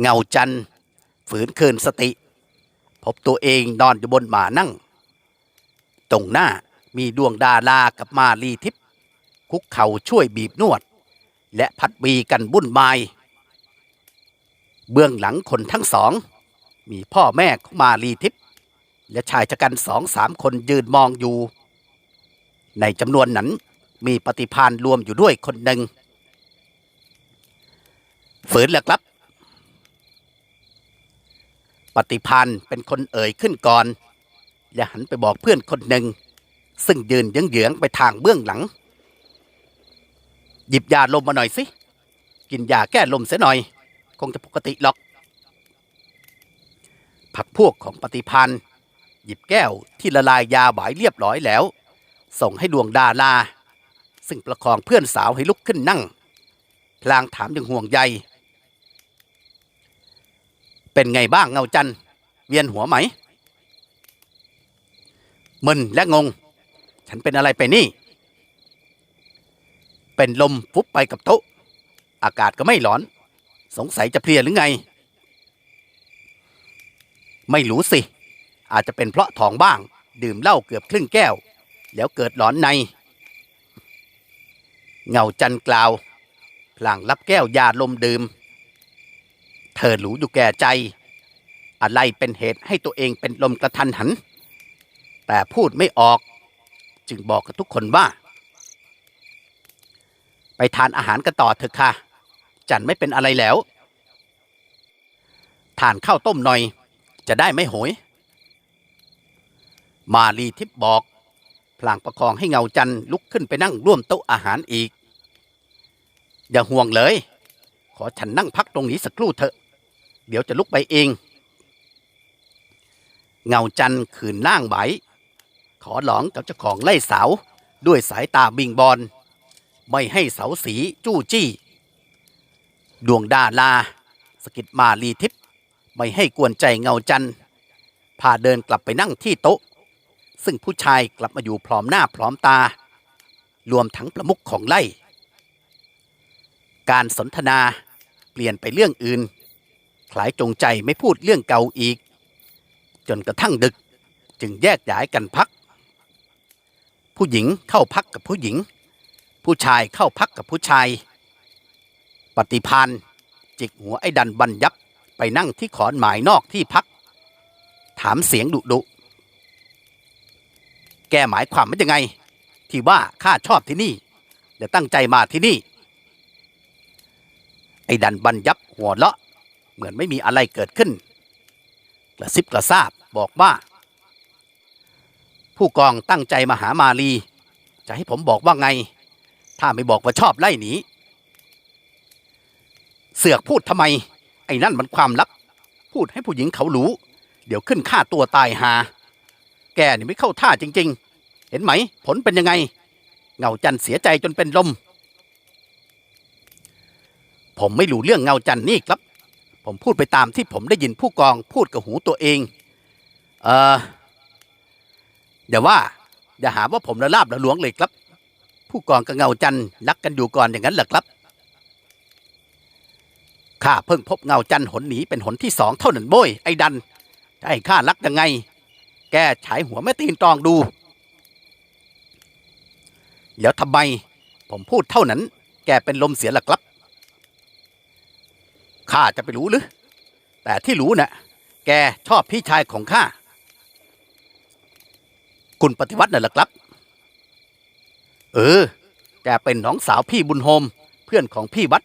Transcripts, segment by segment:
เงาจันฝืนคืนสติ พบตัวเองนอนอยู่บนหมานั่ง ตรงหน้ามีดวงดารากับมาลีทิพย์คุกเข่าช่วยบีบนวด และพัดบีกันบุ่นไมายเบื้องหลังคนทั้งสอง มีพ่อแม่ของมาลีทิพย์และชายชะกันสองสามคนยืนมองอยู่ ในจำนวนนั้นมีปฏิพานรวมอยู่ด้วยคนหนึ่งฝืนเหรอครับ ปฏิพานธ์เป็นคนเอ่ยขึ้นก่อน และหันไปบอกเพื่อนคนหนึ่ง ซึ่งยืนยงเหยืองไปทางเบื้องหลัง หยิบยาลมมาหน่อยสิ กินยาแก้ลมเสียหน่อย คงจะปกติหรอก ผักพวกของปฏิพันธ์ หยิบแก้วที่ละลายยาหวายเรียบร้อยแล้ว ส่งให้ดวงดาราซึ่งประคองเพื่อนสาวให้ลุกขึ้นนั่ง พลางถามอย่างห่วงใย เป็นไงบ้างเงาจันเวียนหัวไหม มึนและงง ฉันเป็นอะไรไปนี่ เป็นลมฟุบไปกับโต๊ะ อากาศก็ไม่ร้อน สงสัยจะเพลียหรือไง ไม่รู้สิ อาจจะเป็นเพราะท้องบ้าง ดื่มเหล้าเกือบครึ่งแก้ว แล้วเกิดหลอนใน เงาจันกล่าวพลางรับแก้วยาลมดื่ม เธอรู้อยู่แก่ใจ อะไรเป็นเหตุให้ตัวเองเป็นลมกระทันหัน แต่พูดไม่ออก จึงบอกกับทุกคนว่า ไปทานอาหารกันต่อเถอะค่ะ จันไม่เป็นอะไรแล้ว ทานข้าวต้มหน่อย จะได้ไม่โหย มาลีทิพบอกพลางประคองให้เงาจันลุกขึ้นไปนั่งร่วมโต๊ะอาหารอีก อย่าห่วงเลย ขอฉันนั่งพักตรงนี้สักครู่เถอะ เดี๋ยวจะลุกไปเอง เงาจันทร์ขืนล่างไหวขอหลองกับเจ้าของไล่เสาด้วยสายตาบิงบอลไม่ให้เสาสีจู้จี้ ดวงดาลา สกิดมาลีทิพย์ไม่ให้กวนใจเงาจันทร์พาเดินกลับไปนั่งที่โต๊ะ ซึ่งผู้ชายกลับมาอยู่พร้อมหน้าพร้อมตา รวมทั้งประมุขของไล่ การสนทนาเปลี่ยนไปเรื่องอื่น คล้ายจงใจไม่พูดเรื่องเก่าอีก จนกระทั่งดึกจึงแยกย้ายกันพัก ผู้หญิงเข้าพักกับผู้หญิง ผู้ชายเข้าพักกับผู้ชาย ปฏิพานจิกหัวไอ้ดันบันยับไปนั่งที่ขอนหมายนอกที่พัก ถามเสียงดุดุแกหมายความว่ายังไง ที่ว่าข้าชอบที่นี่และตั้งใจมาที่นี่ ไอ้ดันบันยับหัวเลาะ เหมือนไม่มีอะไรเกิดขึ้นกระซิบกระซาบบอกว่า ผู้กองตั้งใจมาหามาลี จะให้ผมบอกว่าไง ถ้าไม่บอกว่าชอบไล่หนีเสือกพูดทำไม ไอ้นั่นมันความลับ พูดให้ผู้หญิงเขารู้ เดี๋ยวขึ้นฆ่าตัวตายหา แกนี่ไม่เข้าท่าจริง ๆ เห็นไหม ผลเป็นยังไง เงาจันเสียใจจนเป็นลม ผมไม่รู้เรื่องเงาจันนี่ครับ ผมพูดไปตามที่ผมได้ยินผู้กองพูดกับหูตัวเอง เอออย่าว่า อย่าหาว่าผมละลาบละหลวงเลยครับ ผู้กองกับเงาจันทร์รักกันอยู่ก่อนอย่างนั้นเหรอครับข้าเพิ่งพบเงาจันทร์หนหนีเป็นหนที่สองเท่านั้นโบยไอ้ดันจะให้ข้ารักยังไง แกฉายหัวแม่ตีนตรองดู แล้วทำไมผมพูดเท่านั้น แกเป็นลมเสียล่ะครับ ข้าจะไปรู้หรือ แต่ที่รู้นะ่ะแกชอบพี่ชายของข้า คุณปฏิวัติน่ะเหรอครับ เออ แกเป็นน้องสาวพี่บุญโฮม เพื่อนของพี่วัด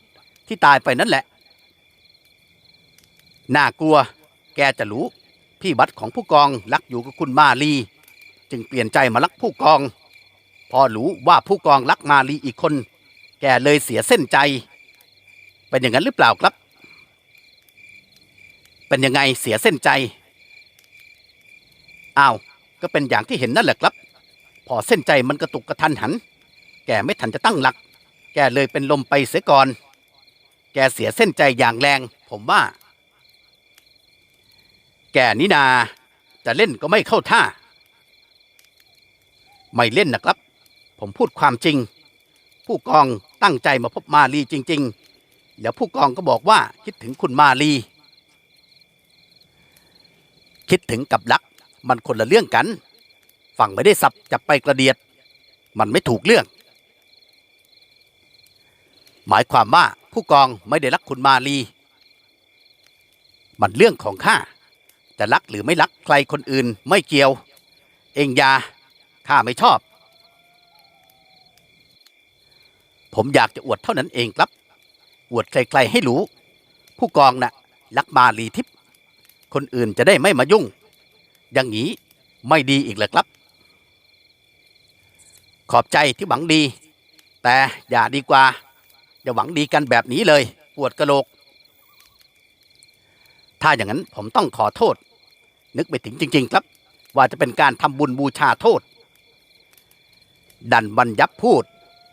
ที่ตายไปนั่นแหละ น่ากลัว แกจะรู้ พี่วัดของผู้กองรักอยู่กับคุณมาลี จึงเปลี่ยนใจมารักผู้กอง พอรู้ว่าผู้กองรักมาลีอีกคน แกเลยเสียเส้นใจ เป็นอย่างนั้นหรือเปล่าครับ เป็นยังไงเสียเส้นใจ อ้าว ก็เป็นอย่างที่เห็นนั่นแหละครับ พอเส้นใจมันกระตุกกระทันหัน แกไม่ทันจะตั้งหลัก แกเลยเป็นลมไปเสียก่อน แกเสียเส้นใจอย่างแรง ผมว่า แกนี่นา จะเล่นก็ไม่เข้าท่า ไม่เล่นนะครับ ผมพูดความจริง ผู้กองตั้งใจมาพบมาลีจริง ๆ แล้วผู้กองก็บอกว่าคิดถึงคุณมาลี คิดถึงกับรัก มันคนละเรื่องกัน ฝั่งไม่ได้สับจับไปกระเดียด มันไม่ถูกเรื่อง หมายความว่าผู้กองไม่ได้รักคุณมาลี มันเรื่องของข้า จะรักหรือไม่รักใครคนอื่นไม่เกี่ยว เองยาข้าไม่ชอบ ผมอยากจะอวดเท่านั้นเองครับ อวดใครๆให้รู้ ผู้กองน่ะรักมาลีทิพย์ คนอื่นจะได้ไม่มายุ่ง อย่างนี้ไม่ดีอีกเลยครับ ขอบใจที่หวังดี แต่อย่าดีกว่า อย่าหวังดีกันแบบนี้เลย ปวดกระโหลก ถ้าอย่างนั้นผมต้องขอโทษ นึกไม่ถึงจริง ๆ ครับ ว่าจะเป็นการทำบุญบูชาโทษ ดันบันยับพูด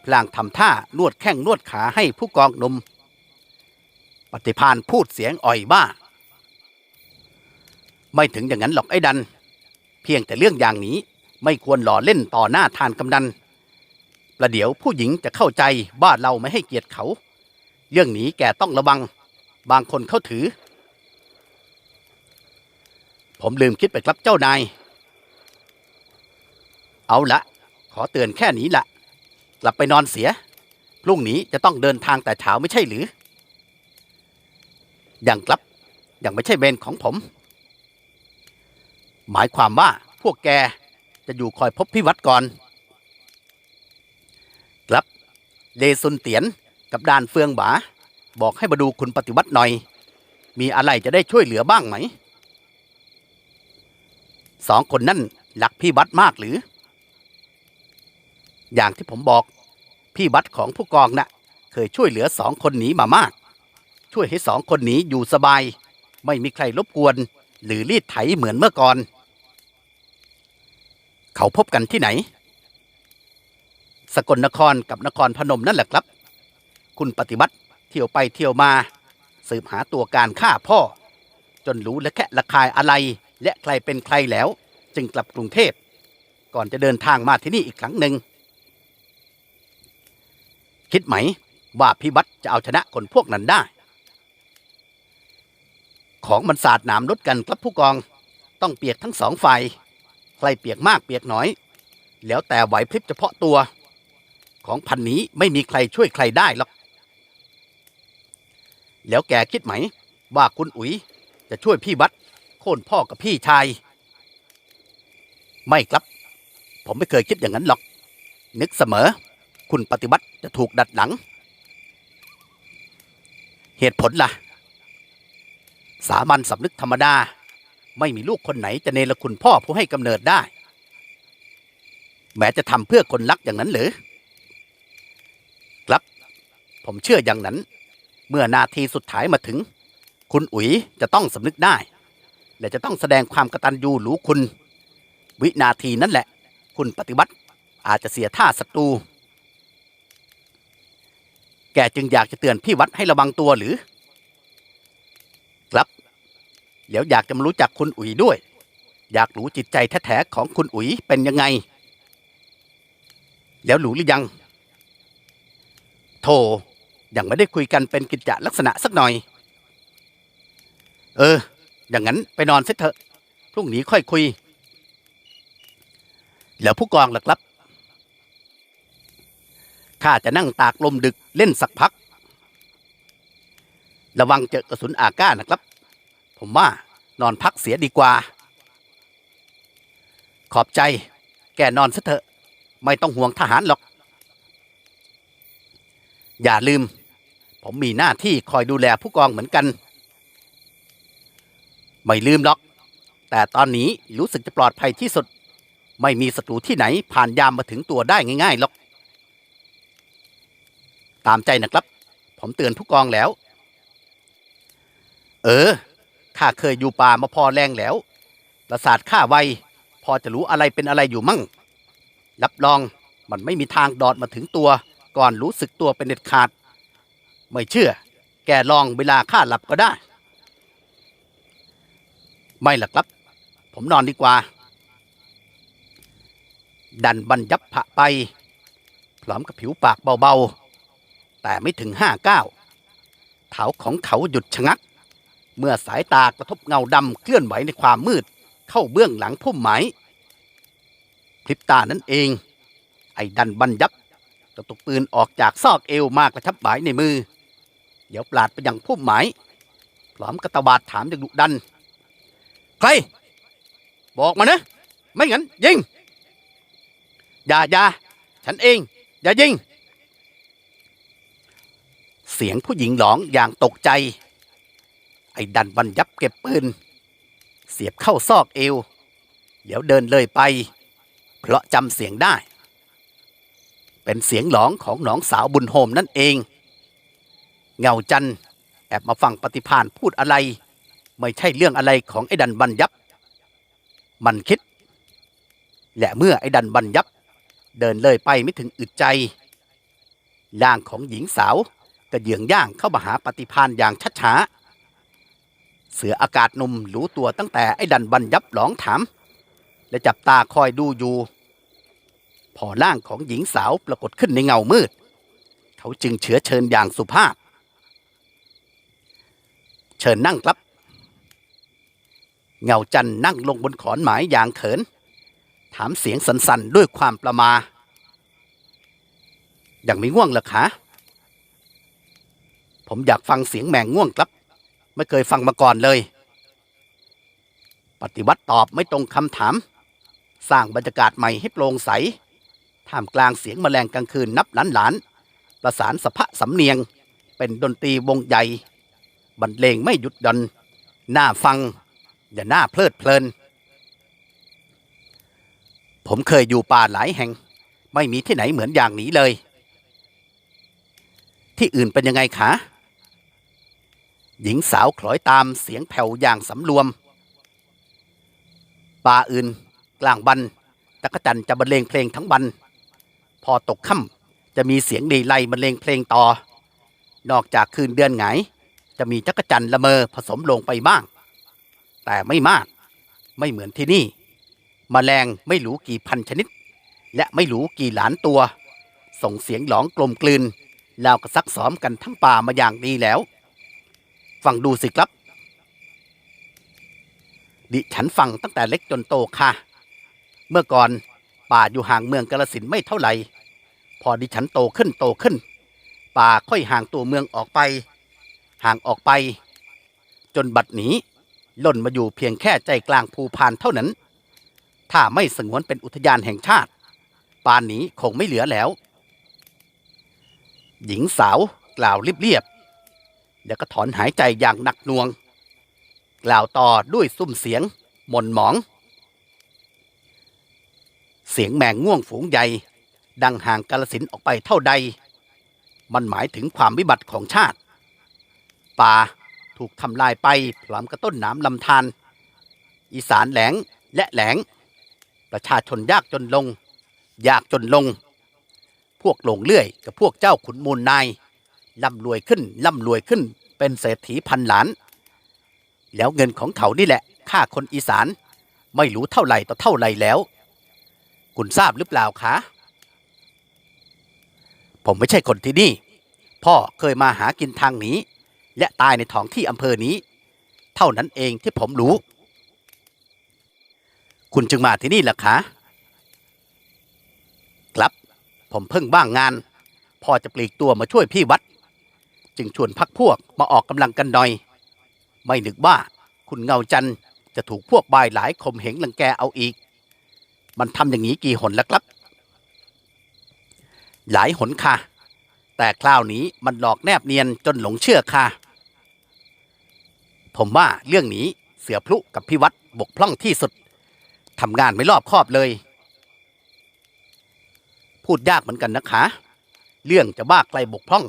พลางทำท่านวดแข้งนวดขาให้ผู้กองนมปฏิพานพูดเสียงอ่อยบ้า ไม่ถึงอย่างนั้นหรอกไอ้ดัน เพียงแต่เรื่องอย่างนี้ไม่ควรหล่อเล่นต่อหน้าทานกำนันประเดี๋ยวผู้หญิงจะเข้าใจว่าเราไม่ให้เกียรติเขา เรื่องนี้แกต้องระวัง บางคนเขาถือ ผมลืมคิดไปครับเจ้านาย เอาละขอเตือนแค่นี้ละกลับไปนอนเสีย พรุ่งนี้จะต้องเดินทางแต่เช้าไม่ใช่หรือ อยังครับ ยังไม่ใช่เวรของผม หมายความว่าพวกแกจะอยู่คอยพบพิวัตรก่อน ครับเลซุนเตียนกับดานเฟืองบา บอกให้มาดูคุณปฏิวัติหน่อย มีอะไรจะได้ช่วยเหลือบ้างไหม สองคนนั่นหลักพี่วัดมากหรือ อย่างที่ผมบอกพี่วัดของผู้กองนะ่ะ เคยช่วยเหลือสองคนนี้มามาก ช่วยให้สองคนนี้อยู่สบาย ไม่มีใครรบกวน หรือรีดไถเหมือนเมื่อก่อน เขาพบกันที่ไหน สกลนครกับนครพนมนั่นแหละครับ คุณปฏิบัติเที่ยวไปเที่ยวมา สืบหาตัวการฆ่าพ่อ จนรู้และแค่ระคายอะไร และใครเป็นใครแล้ว จึงกลับกรุงเทพ ก่อนจะเดินทางมาที่นี่อีกครั้งหนึ่งคิดไหม ว่าพิบัติจะเอาชนะคนพวกนั้นได้ ของมันสาดหนามลดกันครับผู้กอง ต้องเปียกทั้งสองฝ่าย ใครเปียกมากเปียกน้อย แล้วแต่ไหวพริบเฉพาะตัว ของพันนี้ไม่มีใครช่วยใครได้หรอก แล้วแกคิดไหม ว่าคุณอุ๋ยจะช่วยพี่บัตโค่นพ่อกับพี่ชาย ไม่ครับ ผมไม่เคยคิดอย่างนั้นหรอก นึกเสมอ คุณปฏิบัติจะถูกดัดหลัง เหตุผลล่ะ สามัญสำนึกธรรมดา ไม่มีลูกคนไหนจะเนรคุณพ่อผู้ให้กำเนิดได้ แม้จะทำเพื่อคนรักอย่างนั้นหรือ ครับ ผมเชื่ออย่างนั้น เมื่อนาทีสุดท้ายมาถึง คุณอุ๋ยจะต้องสำนึกได้ และจะต้องแสดงความกตัญญูรู้คุณ วินาทีนั่นแหละ คุณปฏิบัติอาจจะเสียท่าศัตรู แกจึงอยากจะเตือนพี่วัดให้ระวังตัวหรือ ครับ แล้วอยากจะมารู้จักคุณอุ๋ยด้วย อยากรู้จิตใจแท้ๆของคุณอุ๋ยเป็นยังไง แล้วรู้หรือยัง โธ่ยังไม่ได้คุยกันเป็นกิจจลักษณะสักหน่อย เออ อย่างนั้นไปนอนเสเถอะ พรุ่งนี้ค่อยคุย แล้วผู้กองล่ะครับ ข้าจะนั่งตากลมดึกเล่นสักพัก ระวังเจอกระสุนอาก้านะครับ ผมว่านอนพักเสียดีกว่า ขอบใจ แกนอนซะเถอะ ไม่ต้องห่วงทหารหรอก อย่าลืม ผมมีหน้าที่คอยดูแลผู้กองเหมือนกัน ไม่ลืมหรอก แต่ตอนนี้รู้สึกจะปลอดภัยที่สุด ไม่มีศัตรูที่ไหนผ่านยามมาถึงตัวได้ง่ายๆหรอก ตามใจนะครับ ผมเตือนผู้กองแล้ว เออ ข้าเคยอยู่ป่ามาพอแรงแล้วประสาทข้าไว พอจะรู้อะไรเป็นอะไรอยู่มั่ง รับรองมันไม่มีทางดอดมาถึงตัว ก่อนรู้สึกตัวเป็นเด็ดขาด ไม่เชื่อ แกลองเวลาข้าหลับก็ได้ ไม่หรอกครับ ผมนอนดีกว่า ดันบรรยับผะไปพร้อมกับผิวปากเบาๆ แต่ไม่ถึงห้าเก้าเท้าของเขาหยุดชะงัก เมื่อสายตากระทบเงาดำเคลื่อนไหวในความมืด เข้าเบื้องหลังพุ่มไม้พริบตานั่นเอง ไอ้ดันบันยับก็ตกปืนออกจากซอกเอวมากระชับหมายในมือ เดี๋ยวปลาดไปยังพุ่มไม้พร้อมกระตบาดถามอย่างดุดัน ใคร บอกมานะ ไม่งั้นยิง อย่าอย่าฉันเอง อย่ายิง เสียงผู้หญิงหลองอย่างตกใจ ไอ้ดันบันยับเก็บปืน เสียบเข้าซอกเอว เดี๋ยวเดินเลยไป เพราะจำเสียงได้ เป็นเสียงหลองของหนองสาวบุญโฮมนั่นเอง เงาจันแอบมาฟังปฏิพานพูดอะไร ไม่ใช่เรื่องอะไรของไอ้ดันบันยับ มันคิด และเมื่อไอ้ดันบันยับ เดินเลยไปไม่ถึงอึดใจร่างของหญิงสาวก็เยืองย่างเข้ามาหาปฏิพานอย่างชัดช้าๆ เสืออากาศหนุ่มรู้ตัวตั้งแต่ไอ้ดันบันยับหลองถาม และจับตาคอยดูอยู่ พอร่างของหญิงสาวปรากฏขึ้นในเงามืด เขาจึงเชื้อเชิญอย่างสุภาพ เชิญนั่งครับ เงาจันนั่งลงบนขอนไม้อย่างเขิน ถามเสียงสันๆด้วยความประมา อย่างไม่ง่วงหรอคะผมอยากฟังเสียงแมงง่วงครับ ไม่เคยฟังมาก่อนเลย ปฏิวัติตอบไม่ตรงคำถาม สร้างบรรยากาศใหม่ให้โปร่งใส ท่ามกลางเสียงแมลงกลางคืนนับล้านหลาน ประสานสภะสำเนียง เป็นดนตรีวงใหญ่ บรรเลงไม่หยุดหย่อนน่าฟัง อย่าน่าเพลิดเพลิน ผมเคยอยู่ป่าหลายแห่ง ไม่มีที่ไหนเหมือนอย่างนี้เลย ที่อื่นเป็นยังไงคะ หญิงสาวคล้อยตามเสียงแผ่วอย่างสำรวม ป่าอื่น กลางบันตะกจันจะบรรเลงเพลงทั้งวัน พอตกค่ำจะมีเสียงดีไลบรรเลงเพลงต่อ นอกจากคืนเดือนหงจะมีจักรจันละเมอผสมลงไปบ้าง แต่ไม่มากไม่เหมือนที่นี่มแมลงไม่รู้กี่พันชนิด และไม่รู้กี่หลานตัว ส่งเสียงหลองกลมกลืนแล้วก็ซักซ้อมกันทั้งป่ามาอย่างดีแล้ว ฟังดูสิครับ ดิฉันฟังตั้งแต่เล็กจนโตค่ะ เมื่อก่อนป่าอยู่ห่างเมืองกาลสินไม่เท่าไหร่ พอดิฉันโตขึ้นโตขึ้น ป่าค่อยห่างตัวเมืองออกไป ห่างออกไป จนบัดนี้ล่นมาอยู่เพียงแค่ใจกลางภูพานเท่านั้น ถ้าไม่สงวนเป็นอุทยานแห่งชาติ ป่านนี้คงไม่เหลือแล้ว หญิงสาวกล่าวเรียบๆ แล้วก็ถอนหายใจอย่างหนักหน่วง กล่าวต่อด้วยซุ้มเสียง หม่นหมอง เสียงแมงง่วงฝูงใหญ่ดังห่างกาลสินออกไปเท่าใด มันหมายถึงความวิบัติของชาติ ป่าถูกทำลายไปพร้อมกับต้นน้ำลำธารอีสานแหลงและแหลง ประชาชนยากจนลง ยากจนลง พวกหลงเลื่อยกับพวกเจ้าขุนมูลนาย ร่ำรวยขึ้นร่ำรวยขึ้น เป็นเศรษฐีพันล้าน แล้วเงินของเขานี่แหละค่าคนอีสาน ไม่รู้เท่าไหร่ต่อเท่าไหร่แล้ว คุณทราบหรือเปล่าคะ ผมไม่ใช่คนที่นี่ พ่อเคยมาหากินทางนี้ และตายในท้องที่อำเภอนี้ เท่านั้นเองที่ผมรู้ คุณจึงมาที่นี่ล่ะคะครับผมเพิ่งบ้างงานพอจะปลีกตัวมาช่วยพี่วัด จึงชวนพักพวกมาออกกำลังกันหน่อย ไม่นึกว่าคุณเงาจันทร์จะถูกพวกบายหลายข่มเหงลังแกเอาอีก มันทำอย่างนี้กี่หนแล้วครับ หลายหนค่ะ แต่คราวนี้มันหลอกแนบเนียนจนหลงเชื่อค่ะ ผมว่าเรื่องนี้เสือพลุกับพี่วัดบกพร่องที่สุดทำงานไม่รอบคอบเลย พูดยากเหมือนกันนะคะ เรื่องจะบ้าใครบกพร่อง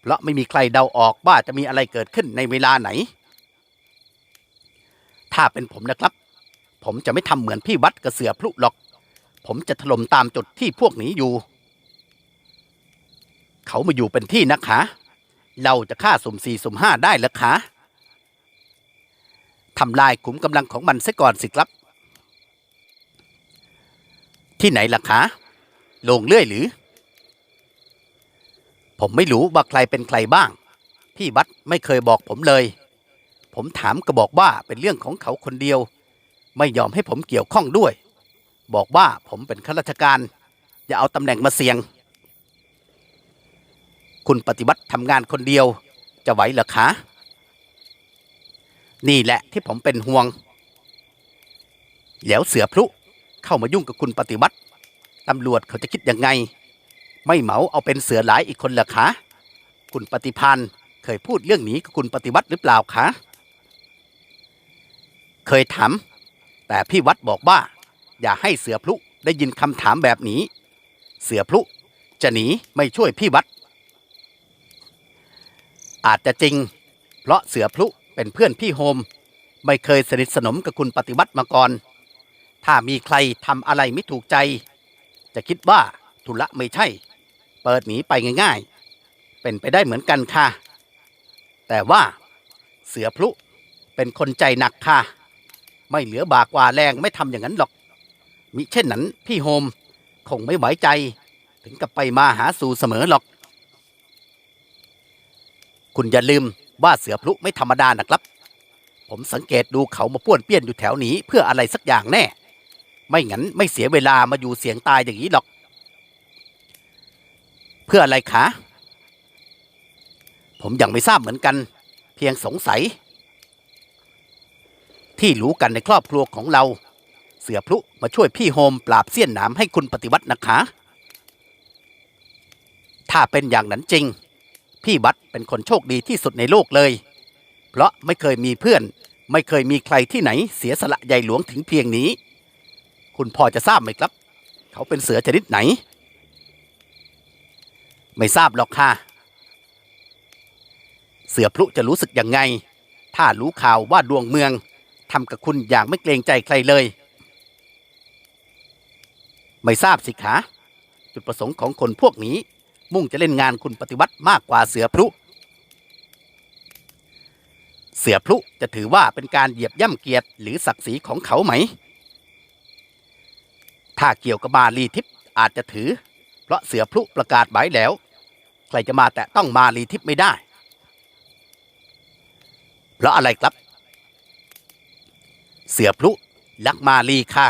เพราะไม่มีใครเดาออกว่าจะมีอะไรเกิดขึ้นในเวลาไหน ถ้าเป็นผมนะครับ ผมจะไม่ทำเหมือนพี่วัดกับเสือพลุหรอก ผมจะถล่มตามจุดที่พวกนี้อยู่ เขามาอยู่เป็นที่นะคะ เราจะฆ่าสุ่มสี่สุ่มห้าได้หรือคะทำลายขุมกำลังของมันซะก่อนสิครับ ที่ไหนล่ะคะโลงเลื่อยหรือ ผมไม่รู้ว่าใครเป็นใครบ้าง พี่วัดไม่เคยบอกผมเลย ผมถามก็บอกว่าเป็นเรื่องของเขาคนเดียว ไม่ยอมให้ผมเกี่ยวข้องด้วย บอกว่าผมเป็นข้าราชการ อย่าเอาตำแหน่งมาเสี่ยง คุณปฏิบัติทำงานคนเดียว จะไหวหรอคะนี่แหละที่ผมเป็นห่วง แล้วเสือพลุเข้ามายุ่งกับคุณปฏิบัติตำรวจเขาจะคิดยังไง ไม่เหมาเอาเป็นเสือหลายอีกคนเหรอคะ คุณปฏิพันธ์เคยพูดเรื่องนี้กับคุณปฏิบัติหรือเปล่าคะ เคยถาม แต่พี่วัดบอกว่า อย่าให้เสือพลุได้ยินคำถามแบบนี้ เสือพลุจะหนีไม่ช่วยพี่วัด อาจจะจริง เพราะเสือพลุเป็นเพื่อนพี่โฮม ไม่เคยสนิทสนมกับคุณปฏิวัติมาก่อน ถ้ามีใครทำอะไรไม่ถูกใจ จะคิดว่าธุระไม่ใช่ ปิดหนีไปง่ายๆ เป็นไปได้เหมือนกันค่ะ แต่ว่าเสือพลุเป็นคนใจหนักค่ะ ไม่เหลือบากว่าแรงไม่ทำอย่างนั้นหรอก มิเช่นนั้นพี่โฮมคงไม่ไหวใจ ถึงกับไปมาหาสู่เสมอหรอก คุณอย่าลืมว่าเสือพลุไม่ธรรมดานะครับ ผมสังเกตดูเขามาป้วนเปี้ยนอยู่แถวนี้เพื่ออะไรสักอย่างแน่ ไม่งั้นไม่เสียเวลามาอยู่เสียงตายอย่างนี้หรอก เพื่ออะไรคะ ผมยังไม่ทราบเหมือนกัน เพียงสงสัย ที่รู้กันในครอบครัวของเรา เสือพลุมาช่วยพี่โฮมปราบเสี้ยนหนามให้คุณปฏิวัตินะคะ ถ้าเป็นอย่างนั้นจริง พี่บัตเป็นคนโชคดีที่สุดในโลกเลย เพราะไม่เคยมีเพื่อน ไม่เคยมีใครที่ไหนเสียสละใยหลวงถึงเพียงนี้ คุณพอจะทราบไหมครับ เขาเป็นเสือชนิดไหน ไม่ทราบหรอกค่ะ เสือพลุจะรู้สึกยังไง ถ้ารู้ข่าวว่าดวงเมืองทำกับคุณอย่างไม่เกรงใจใครเลย ไม่ทราบสิคะจุดประสงค์ของคนพวกนี้ มุ่งจะเล่นงานคุณปฏิวัติมากกว่าเสือพลุ เสือพลุจะถือว่าเป็นการเหยียบย่ำเกียรติหรือศักดิ์ศรีของเขาไหม ถ้าเกี่ยวกับมาลีทิพย์อาจจะถือ เพราะเสือพลุประกาศไว้แล้ว ใครจะมาแตะต้องมาลีทิพย์ไม่ได้ เพราะอะไรครับ เสือพลุลักมาลีค่ะ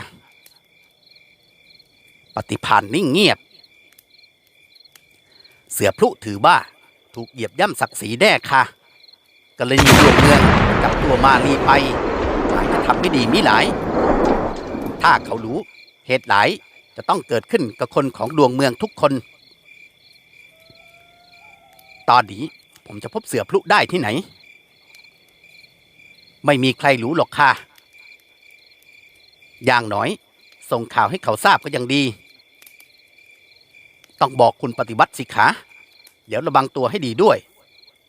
ปฏิพันธ์นิ่งเงียบ เสือพลุถือว่าถูกเหยียบย่ำศักดิ์ศรีแน่ค่ะกรณีดวงเมืองกับตัวมาลีไปหมายจะทำไม่ดีมิหลาย ถ้าเขารู้เหตุหลายจะต้องเกิดขึ้นกับคนของดวงเมืองทุกคน ตอนนี้ ผมจะพบเสือพลุได้ที่ไหน ไม่มีใครรู้หรอกค่ะ อย่างน้อย ส่งข่าวให้เขาทราบก็ยังดี ต้องบอกคุณปฏิวัติสิคะเดี๋ยวระวังตัวให้ดีด้วย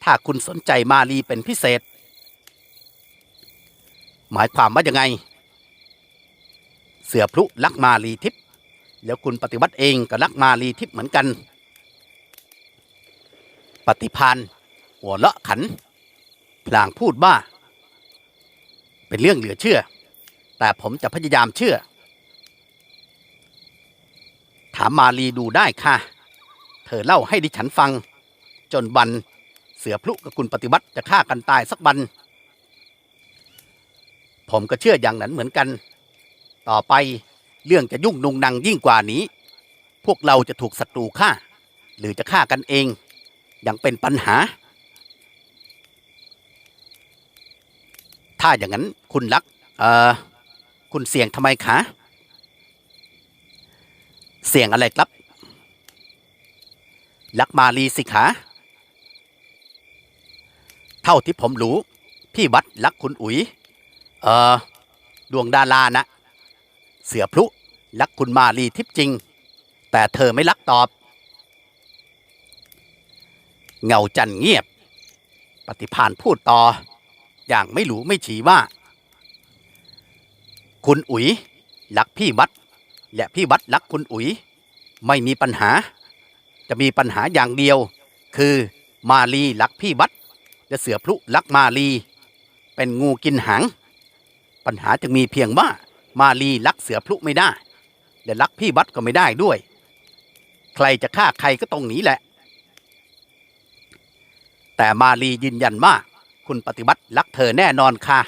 ถ้าคุณสนใจมาลีเป็นพิเศษ หมายความว่ายังไง เสือพลุลักมาลีทิพย์แล้วคุณปฏิวัติเองก็ลักมาลีทิพย์เหมือนกัน ปฏิพานหัวเลาะขัน พลางพูดว่าเป็นเรื่องเหลือเชื่อ แต่ผมจะพยายามเชื่อ ถามมาลีดูได้ค่ะ เธอเล่าให้ดิฉันฟัง จนบันเสือพลุกับคุณปฏิวัติจะฆ่ากันตายสักบัน ผมก็เชื่ออย่างนั้นเหมือนกัน ต่อไปเรื่องจะยุ่งนุงนังยิ่งกว่านี้ พวกเราจะถูกศัตรูฆ่า หรือจะฆ่ากันเอง ยังเป็นปัญหา ถ้าอย่างนั้นคุณลักเอ่อคุณเสี่ยงทำไมคะเสี่ยงอะไรครับลักมาลีสิคะเท่าที่ผมรู้ พี่วัดลักคุณอุ๋ย เอ่อ ดวงดารานะ เสือพลุลักคุณมาลีทิพจริง แต่เธอไม่ลักตอบ เงาจันเงียบ ปฏิพานพูดต่อ อย่างไม่หลูไม่ฉีว่า คุณอุ๋ยลักพี่วัด และพี่วัดลักคุณอุ๋ย ไม่มีปัญหา จะมีปัญหาอย่างเดียว คือมาลีลักพี่วัด และเสือพลุลักมาลี เป็นงูกินหาง ปัญหาจึงมีเพียงว่ามาลีลักเสือพลุไม่ได้และลักพี่วัดก็ไม่ได้ด้วย ใครจะฆ่าใครก็ตรงนี้แหละ แต่มาลียืนยันว่าคุณปฏิบัติรักเธอแน่นอนค่ะ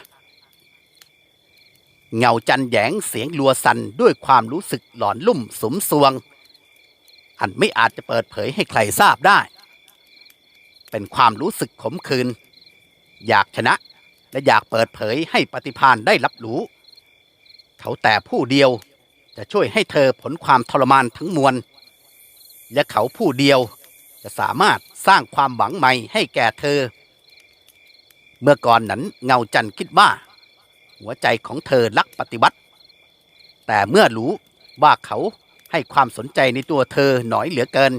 เงาจันแหยงเสียงลัวสันด้วยความรู้สึกหลอนลุ่มสมสวง อันไม่อาจจะเปิดเผยให้ใครทราบได้ เป็นความรู้สึกขมขื่นอยากชนะและอยากเปิดเผยให้ปฏิพานได้รับรู้ เขาแต่ผู้เดียวจะช่วยให้เธอผลความทรมานทั้งมวล และเขาผู้เดียว จะสามารถสร้างความหวังใหม่ให้แก่เธอ เมื่อก่อนนั้นเงาจันคิดว่า หัวใจของเธอรักปฏิวัติ แต่เมื่อรู้ว่าเขาให้ความสนใจในตัวเธอหน่อยเหลือเกิน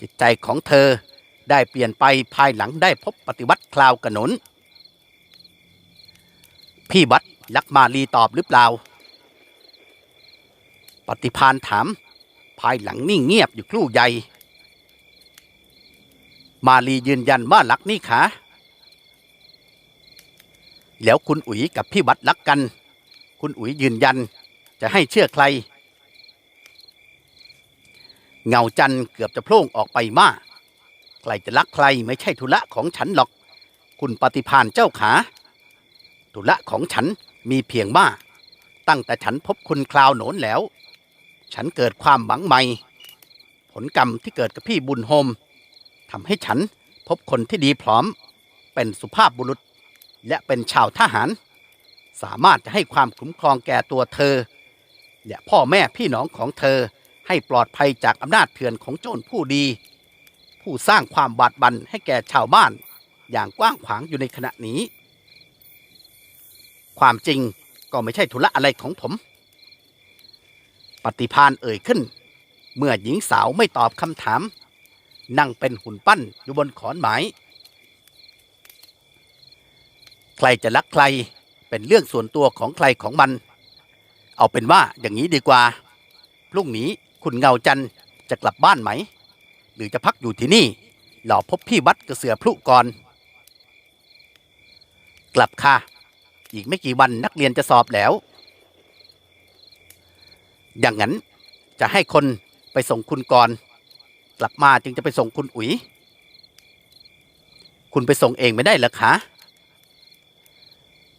จิตใจของเธอได้เปลี่ยนไปภายหลังได้พบปฏิวัติคราวกระหนนพี่วัดลักมาลีตอบหรือเปล่า ปฏิพานถาม ภายหลังนิ่งเงียบอยู่ครู่ใหญ่ มาลียืนยันว่ารักนี่ขาแล้วคุณอุ๋ยกับพี่วัดรักกัน คุณอุ๋ยยืนยันจะให้เชื่อใคร เงาจันทร์เกือบจะโพล่งออกไปมาก ใครจะรักใครไม่ใช่ธุระของฉันหรอก คุณปฏิพานเจ้าขา ธุระของฉันมีเพียงว่าตั้งแต่ฉันพบคุณคราวโหนนแล้ว ฉันเกิดความหวังใหม่ ผลกรรมที่เกิดกับพี่บุญโฮมำให้ฉันพบคนที่ดีพร้อม เป็นสุภาพบุรุษ และเป็นชาวทหาร สามารถจะให้ความคุ้มครองแก่ตัวเธอ และพ่อแม่พี่น้องของเธอให้ปลอดภัยจากอำนาจเถื่อนของโจรผู้ดี ผู้สร้างความบาดบันให้แก่ชาวบ้าน อย่างกว้างขวางอยู่ในขณะนี้ ความจริงก็ไม่ใช่ธุระอะไรของผม ปฏิพานเอ่ยขึ้น เมื่อหญิงสาวไม่ตอบคำถาม นั่งเป็นหุ่นปั้นอยู่บนขอนไม้ใครจะรักใครเป็นเรื่องส่วนตัวของใครของมัน เอาเป็นว่าอย่างนี้ดีกว่า พรุ่งนี้คุณเงาจันจะกลับบ้านไหม หรือจะพักอยู่ที่นี่รอพบพี่วัดกระเสือพลุก่อน กลับค่ะ อีกไม่กี่วันนักเรียนจะสอบแล้ว อย่างนั้นจะให้คนไปส่งคุณก่อน กลับมาจึงจะไปส่งคุณอุ๋ย คุณไปส่งเองไม่ได้หรอคะ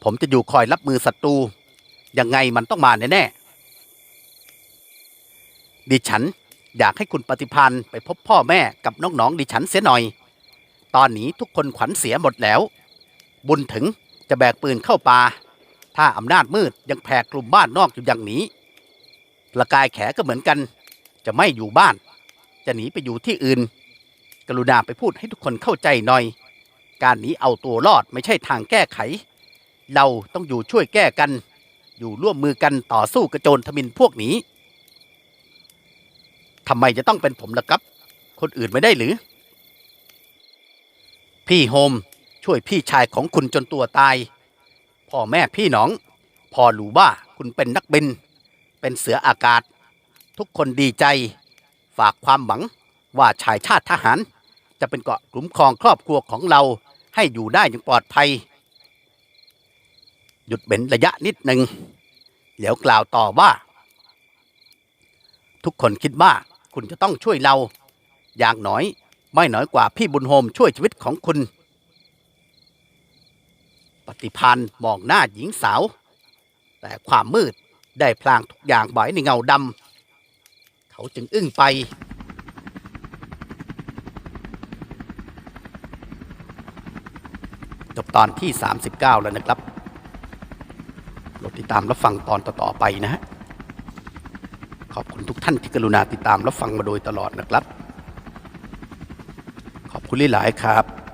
ผมจะอยู่คอยรับมือศัตรูยังไงมันต้องมาแน่ๆดิฉันอยากให้คุณปฏิพันธ์ไปพบพ่อแม่กับน้องๆดิฉันเสียหน่อย ตอนนี้ทุกคนขวัญเสียหมดแล้ว บุญถึงจะแบกปืนเข้าป่า ถ้าอำนาจมืดยังแผ่กลุ่มบ้านนอกอยู่อย่างนี้ประกายแขก็เหมือนกัน จะไม่อยู่บ้าน จะหนีไปอยู่ที่อื่น กรุณาไปพูดให้ทุกคนเข้าใจหน่อย การหนีเอาตัวรอดไม่ใช่ทางแก้ไข เราต้องอยู่ช่วยแก้กัน อยู่ร่วมมือกันต่อสู้กระโจนทมินพวกนี้ทำไมจะต้องเป็นผมล่ะครับ คนอื่นไม่ได้หรือ พี่โฮมช่วยพี่ชายของคุณจนตัวตาย พ่อแม่พี่น้องพอรู้ว่าคุณเป็นนักบิน เป็นเสืออากาศ ทุกคนดีใจ ฝากความหวังว่าชายชาติทหาร จะเป็นเกาะคุ้มครองครอบครัวของเราให้อยู่ได้อย่างปลอดภัย หยุดเบ็นระยะนิดหนึ่งแล้วกล่าวต่อว่า ทุกคนคิดว่าคุณจะต้องช่วยเรา อย่างน้อย ไม่น้อยกว่าพี่บุญโฮมช่วยชีวิตของคุณ ปฏิพันธ์มองหน้าหญิงสาว แต่ความมืดได้พลางทุกอย่างไว้ในเงาดำ เขาจึงอึ้งไป จบตอนที่ 39 แล้วนะครับโปรดติดตามรับฟังตอนต่อ ๆ ไปนะฮะ ขอบคุณทุกท่านที่กรุณาติดตามรับฟังมาโดยตลอดนะครับ ขอบคุณหลายๆครับ